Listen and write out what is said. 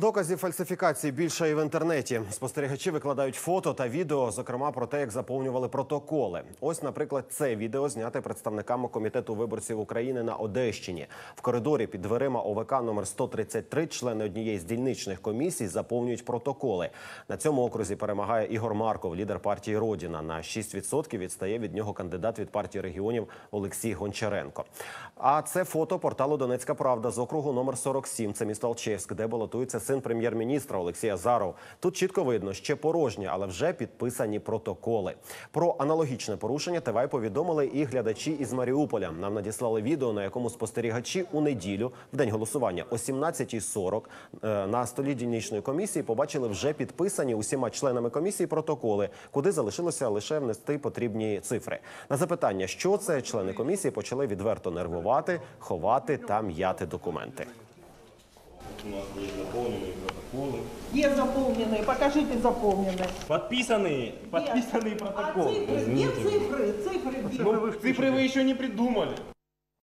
Доказів фальсифікації більше і в інтернеті. Спостерігачі викладають фото та відео, зокрема про те, як заповнювали протоколи. Ось, наприклад, це відео зняте представниками комітету виборців України на Одещині. В коридорі під дверима ОВК номер 133 члени однієї з дільничних комісій заповнюють протоколи. На цьому окрузі перемагає Ігор Марков, лідер партії Родіна. На 6% відстає від нього кандидат від партії регіонів Олексій Гончаренко. А це фото порталу Донецька Правда з округу номер 47. Це місто Алчевськ, де балотується син прем'єр-міністра Олексій Азаров. Тут чітко видно, ще порожні, але вже підписані протоколи. Про аналогічне порушення ТВ повідомили і глядачі із Маріуполя. Нам надіслали відео, на якому спостерігачі у неділю, в день голосування, о 17.40 е, на столі дільничної комісії побачили вже підписані усіма членами комісії протоколи, куди залишилося лише внести потрібні цифри. На запитання, що це члени комісії почали відверто нервувати, ховати та м'яти документи. У нас є заповнені протоколи. Є заповнений, покажіть заповнений. Подписанные, подписанные А протоколы. цифри, є цифри, цифри. Ну, цифры вы еще не придумали.